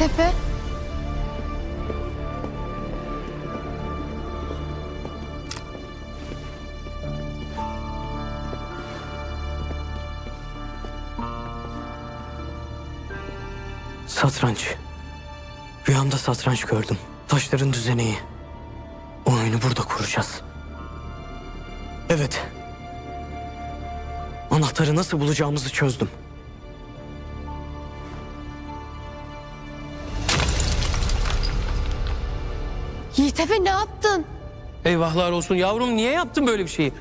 Yiğitepe. Satranç. Rüyamda satranç gördüm. Taşların düzeneği. Oyunu burada kuracağız. Evet. Anahtarı nasıl bulacağımızı çözdüm. Yiğitepe ne yaptın? Eyvahlar olsun yavrum niye yaptın böyle bir şeyi?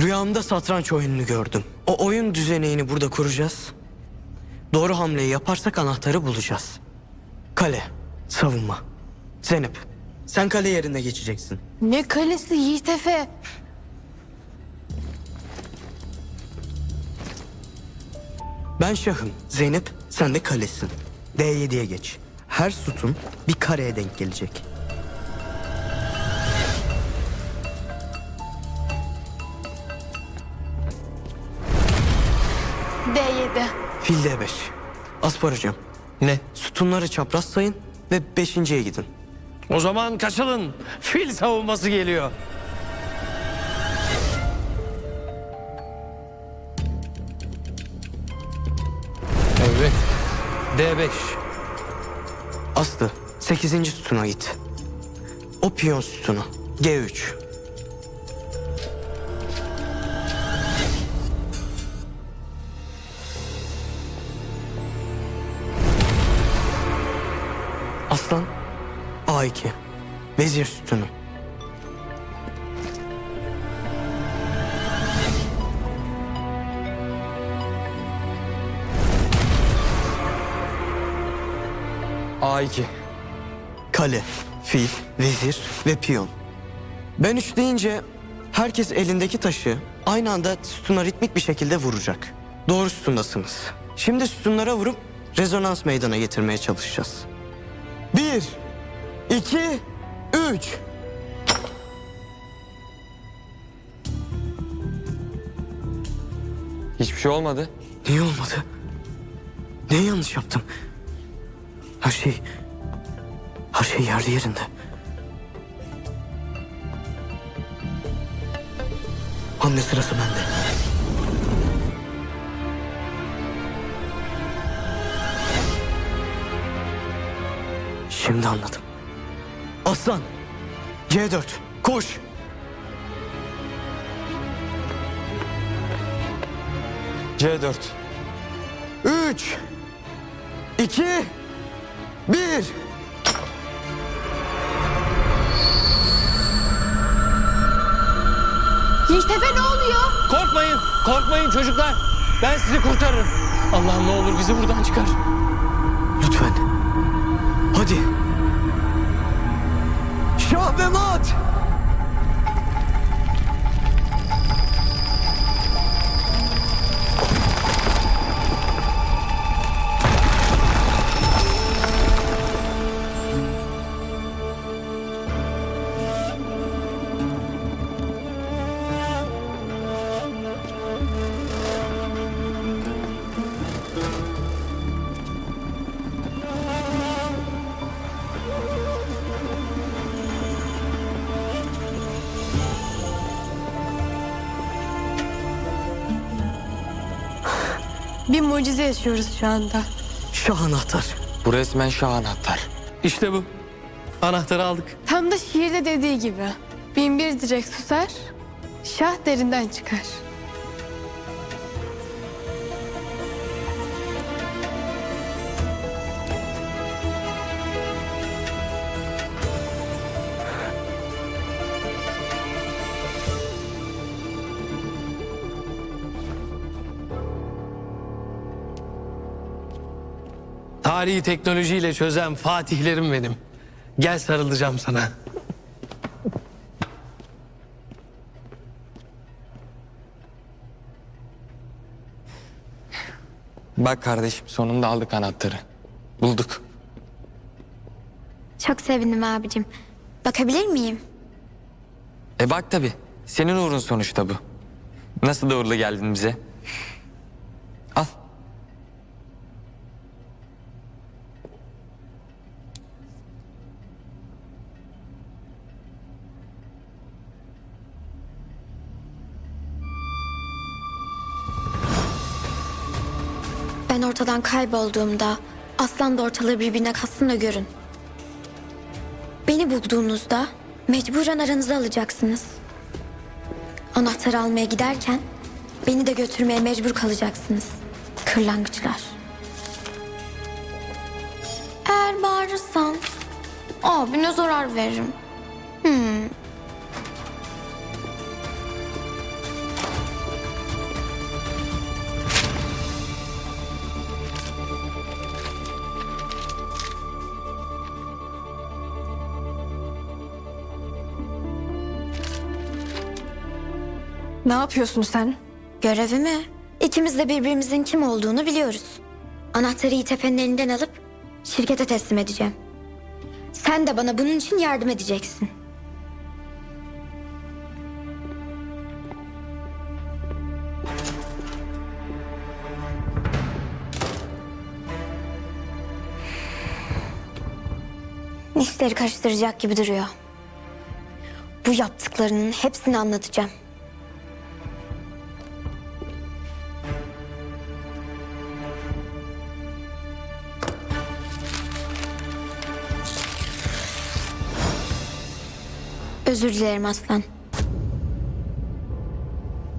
Rüyamda satranç oyununu gördüm. O oyun düzeneğini burada kuracağız. Doğru hamleyi yaparsak anahtarı bulacağız. Kale, savunma. Zeynep, sen kale yerine geçeceksin. Ne kalesi Yiğitepe? Ben şahım, Zeynep sen de kalesin. D7'ye geç. Her sütun bir kareye denk gelecek. D7. Fil D5. Aspar hocam, Ne? sütunları çapraz sayın ve beşinciye gidin. O zaman kaçılın. Fil savunması geliyor. D5. Aslı, 8. sütuna git. O piyon sütunu. G3. Aslan, A2. Vezir sütunu. A2. Kale, fil, vezir ve piyon. Ben üç deyince herkes elindeki taşı aynı anda sütuna ritmik bir şekilde vuracak. Doğru sütundasınız. Şimdi sütunlara vurup rezonans meydana getirmeye çalışacağız. Bir, iki, üç. Hiçbir şey olmadı. Niye olmadı? Ne yanlış yaptım? Her şey... Her şey yerli yerinde. Hamle sırası bende. Şimdi anladım. Aslan. C4. Koş. C4. Üç. iki, Bir. Yiğitepe ne oluyor? Korkmayın. Korkmayın çocuklar. Ben sizi kurtarırım. Allah'ım ne olur bizi buradan çıkar. Lütfen. Hadi. Şah ve mat. Bir mucize yaşıyoruz şu anda. Şah anahtar. Bu resmen şah anahtar. İşte bu. Anahtarı aldık. Tam da şiirde dediği gibi. Bin bir direk susar, şah derinden çıkar. Tarihi teknolojiyle çözen fatihlerim benim. Gel sarılacağım sana. Bak kardeşim sonunda aldık anahtarı. Bulduk. Çok sevindim abicim. Bakabilir miyim? E bak tabi. Senin uğrun sonuçta bu. Nasıl da uğurlu geldin bize. Ortadan kaybolduğumda aslan da ortalığı birbirine katsın da görün. Beni bulduğunuzda mecburen aranıza alacaksınız. Anahtarı almaya giderken beni de götürmeye mecbur kalacaksınız. Kırlangıçlar. Eğer bağırırsan abine zarar veririm. Ne yapıyorsun sen? Görevimi. İkimiz de birbirimizin kim olduğunu biliyoruz. Anahtarı Yiğit Efe'nin elinden alıp şirkete teslim edeceğim. Sen de bana bunun için yardım edeceksin. İşleri karıştıracak gibi duruyor. Bu yaptıklarının hepsini anlatacağım. Özür dilerim aslan.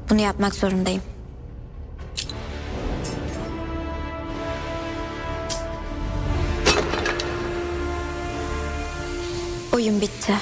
Bunu yapmak zorundayım. Oyun bitti.